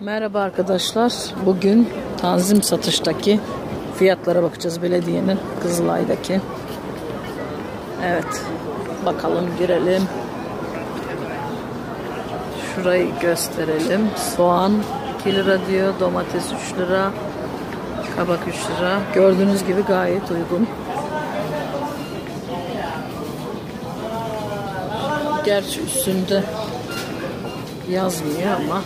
Merhaba arkadaşlar. Bugün tanzim satıştaki fiyatlara bakacağız belediyenin Kızılay'daki. Evet. Bakalım girelim. Şurayı gösterelim. Soğan 2 lira diyor. Domates 3 lira. Kabak 3 lira. Gördüğünüz gibi gayet uygun. Gerçi üstünde yazmıyor ama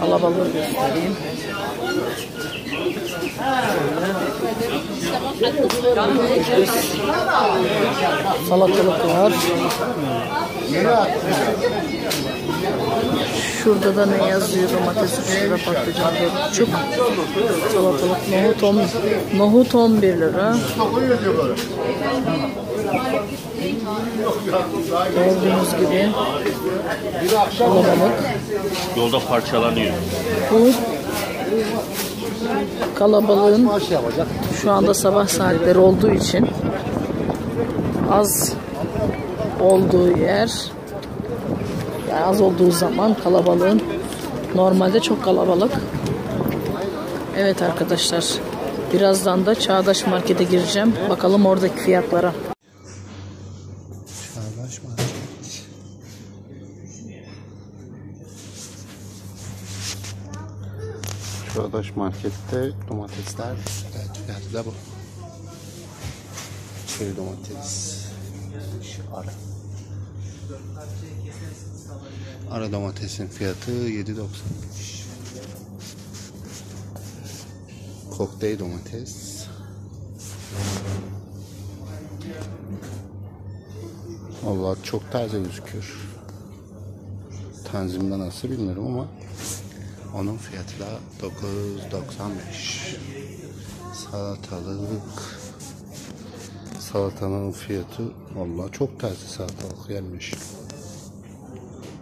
kalabalığı göstereyim. Salatalık var. Şurada da ne yazıyor? Domates 3 lira, patlıcan 4,5. Salatalık, nohut 10, nohut 11 lira. Gördüğünüz gibi kalabalık. Yolda parçalanıyor. Bu kalabalığın şu anda sabah saatleri olduğu için az olduğu yer yani az olduğu zaman kalabalığın normalde çok kalabalık. Evet arkadaşlar birazdan da Çağdaş Market'e gireceğim. Bakalım oradaki fiyatlara. Market. Çağdaş Market'te domatesler evet, fiyatı da bu. Çeri domates. Şu ara. Ara domatesin fiyatı 7.95. Kokteyl domates. Vallahi çok taze gözüküyor. Tanzim'de nasıl bilmiyorum ama onun fiyatı da 9.95. Salatalık salatanın fiyatı vallahi çok taze salatalık gelmiş.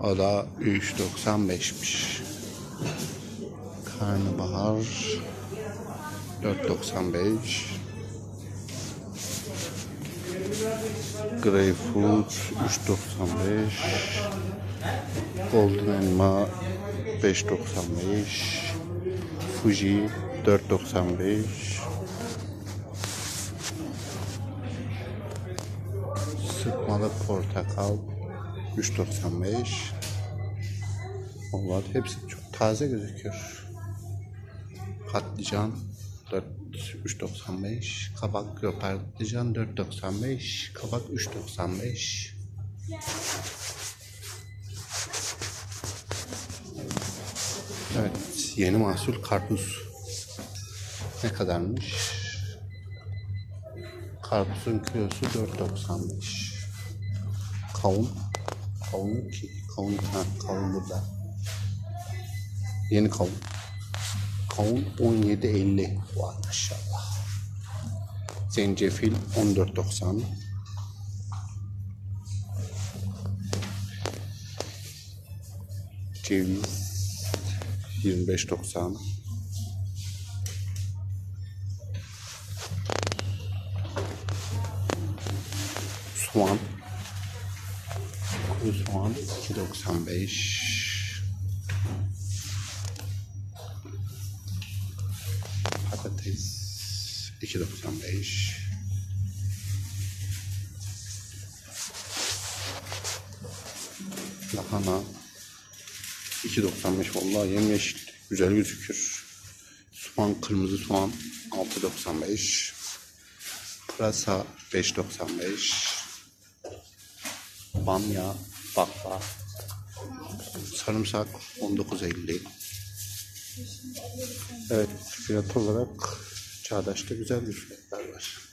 O da 3.95'miş. Karnabahar 4.95. Greyfurt 3.95 Golden elma 5.95 Fuji 4.95 Sıkmalı portakal 3.95 Vallahi hepsi çok taze gözüküyor. Patlıcan 4 3.95 kabak yok patlıcan 4.95 kabak 3.95 Evet yeni mahsul karpuz ne kadarmış karpuzun kilosu 4.95 kavun kavun ki kavun ha, kavun burada yeni kavun Kavun 17.50 var maşallah. Zencefil 14.90. Ceviz 25.90. Soğan Kuru soğan 2.95 2.95 lahana 2.95 vallahi yemyeşil güzel gözükür soğan kırmızı soğan 6.95 pırasa 5.95 bamya bakla. Sarımsak 19.50 Evet fiyat olarak çağdaşta güzel bir var.